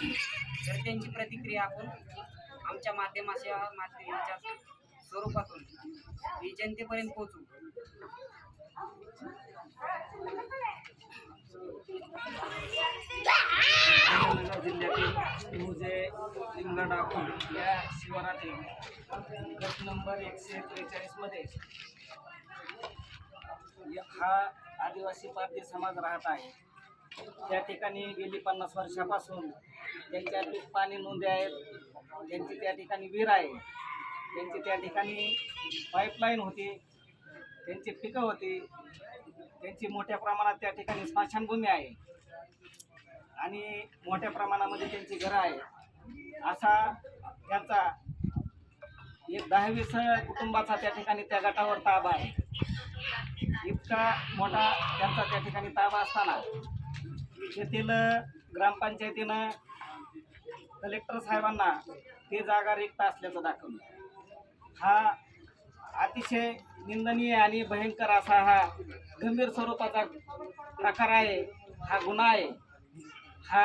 होती तर त्यांची प्रतिक्रिया आपण आमच्या माध्यमाच्या माध्यमाच्या स्वरूपातून ही जनतेपर्यंत पोहोचू जिल्ह्यातील मुजे लिंगडापूर या शिवारातील गट नंबर एकशे त्रेचाळीसमध्ये हा आदिवासी पार्टी समाज राहत आहे. त्या ठिकाणी गेली पन्नास वर्षापासून. त्यांच्या पीक पाणी नोंदी आहेत. त्यांची त्या ठिकाणी विहीर आहे. त्यांची त्या ठिकाणी पाईपलाईन होती. त्यांची पिकं होती. त्यांची मोठ्या प्रमाणात त्या ठिकाणी स्मशानभूमी आहे. आणि मोठ्या प्रमाणामध्ये त्यांची घरं आहे असा त्यांचा एक दहावीस कुटुंबाचा त्या ठिकाणी त्या गटावर ताबा आहे. इतका मोठा त्यांचा त्या ठिकाणी ताबा असताना येथील ग्रामपंचायतीनं कलेक्टर साहेबांना ती जागा रिक्त असल्याचं दाखवलं. हा अतिशय निंदनीय आणि भयंकर असा हा गंभीर स्वरूपाचा प्रकार आहे हा गुन्हा आहे. हा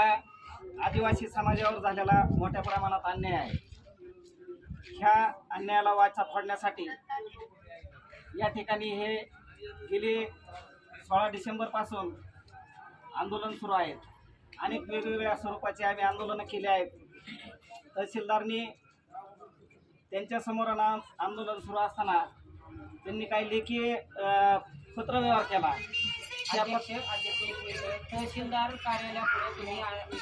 आदिवासी समाजावर झालेला मोठ्या प्रमाणात अन्याय आहे. ह्या अन्यायाला वाचा फोडण्यासाठी या ठिकाणी हे गेली सोळा डिसेंबरपासून आंदोलन सुरू आहेत. अनेक वेगवेगळ्या स्वरूपाचे आम्ही आंदोलनं केली आहेत. तहसीलदारनी त्यांच्यासमोर ना आंदोलन सुरू असताना त्यांनी काही लेखी पत्रव्यवहार केला. तहसीलदार कार्यालयापुढे तुम्ही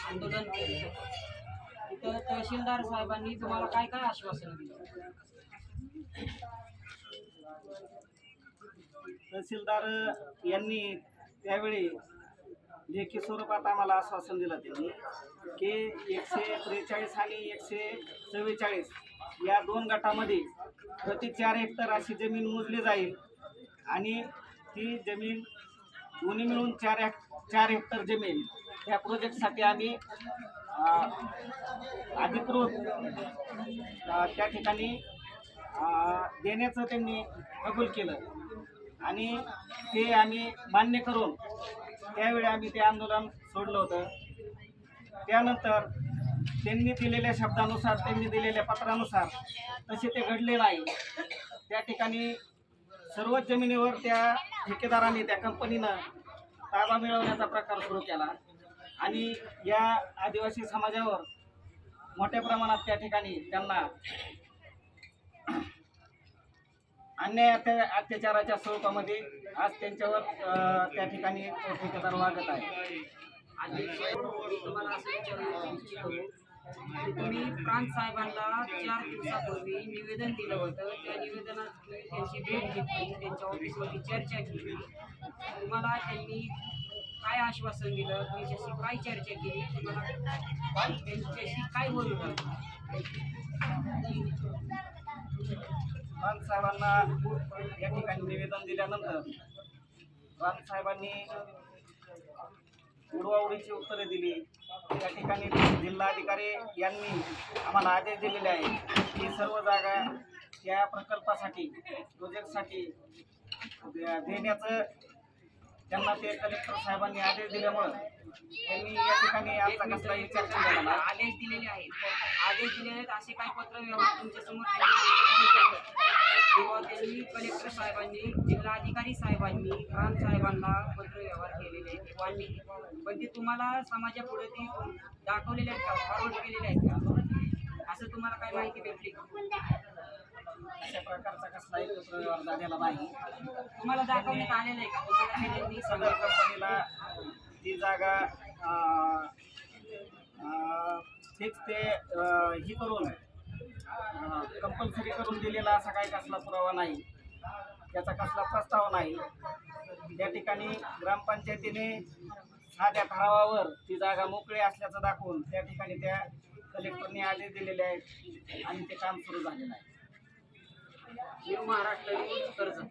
आंदोलन केलं. तिथं तहसीलदार साहेबांनी तुम्हाला काय काय आश्वासन दिलं? तहसीलदार यांनी त्यावेळी लेखी स्वरूपात आम्हाला आश्वासन दिलं त्यांनी की एकशे त्रेचाळीस आणि एकशे चव्वेचाळीस या दोन गटामध्ये प्रति चार हेक्टर अशी जमीन मोजली जाईल आणि ती जमीन दोन्ही मिळून चार चार हेक्टर जमीन या प्रोजेक्टसाठी आम्ही अधिकृत त्या ठिकाणी देण्याचं त्यांनी कबूल केलं. आणि ते आम्ही मान्य करून त्यावेळी आम्ही ते आंदोलन सोडलं होतं. त्यानंतर त्यांनी दिलेल्या शब्दानुसार त्यांनी दिलेल्या पत्रानुसार तसे ते घडले नाही. त्या ठिकाणी सर्वच जमिनीवर त्या ठेकेदाराने त्या कंपनीनं ताबा मिळवण्याचा प्रकार सुरू केला. आणि या आदिवासी समाजावर मोठ्या प्रमाणात त्या ठिकाणी त्यांना अन्याय अत्याचाराच्या स्वरूपामध्ये आज त्यांच्यावर त्या ठिकाणी ठेकेदार वागत आहे. तुम्हाला असं विचारू तुम्ही प्रांत साहेबांना चार दिवसापूर्वी निवेदन दिलं होतं. त्या निवेदनात त्यांची भेट घेतली. त्यांच्या ऑफिसमध्ये चर्चा केली. तुम्हाला त्यांनी काय आश्वासन दिलं? त्यांच्याशी काय चर्चा केली? तुम्हाला त्यांच्याशी काय बोललं रानसाहेबांना या ठिकाणी निवेदन दिल्यानंतर रानसाहेबांनी उडवाउडीची उत्तरे दिली. या ठिकाणी जिल्हाधिकारी यांनी आम्हाला आदेश दिलेले आहे की सर्व जागा या प्रकल्पासाठी प्रोजेक्टसाठी दे- देण्याचं त्यांना ते कलेक्टर साहेबांनी आदेश दिल्यामुळं त्यांनी या ठिकाणी आमचा कसलाही चर्चा केला आदेश दिलेले आहेत. आदेश दिलेले आहेत असे काय पत्र व्यवहार तुमच्यासमोर त्यांनी किंवा त्यांनी कलेक्टर साहेबांनी जिल्हाधिकारी साहेबांनी प्रांत साहेबांना पत्र व्यवहार केलेले आहेत आहे. पण ते तुम्हाला समाजापुढे ते दाखवलेले आहेत का? फॉरवर्ड केलेले आहेत का? असं तुम्हाला काय माहिती भेटली का? अशा प्रकारचा कसलाही पत्रव्यवहार झालेला नाही. तुम्हाला दाखवण्यात आलेलं आहे का? तुम्हाला त्यांनी सदर सांगितलं कंपनीला ती जागा तेच ते ही करून कंपल्सरी करून दिलेला असा काही कसला पुरावा नाही. त्याचा कसला प्रस्ताव नाही. त्या ठिकाणी ग्रामपंचायतीने साध्या ठरावावर ती जागा मोकळी असल्याचं दाखवून त्या ठिकाणी त्या कलेक्टरने आदेश दिलेले आहेत आणि ते काम सुरू झालेलं आहे. महाराष्ट्र कर्ज.